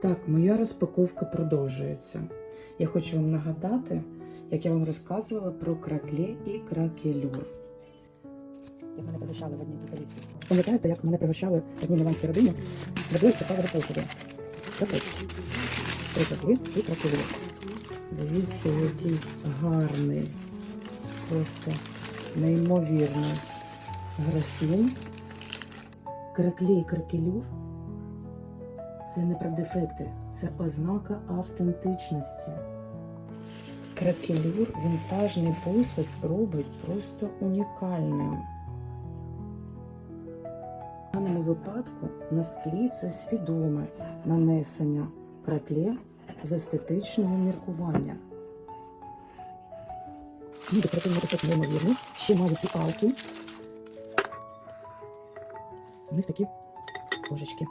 Так, моя розпаковка продовжується. Я хочу вам нагадати, як я вам розказувала про кракле і кракелюр. Як мене пригощали в одній італійській. Пам'ятаєте, як мене пригощали в одній міланській родині? Цікавого посуду. Так. Три кракле і кракелюр. Дивіться, який гарний, просто неймовірний графін. Кракле і кракелюр це не про дефекти, це ознака автентичності. Кракелюр вінтажний посуд робить просто унікальним. В даному випадку на склі це свідоме нанесення кракле з естетичного міркування. Декоративний ефект неймовірний. Ще мають піалки. У них такі ложечки.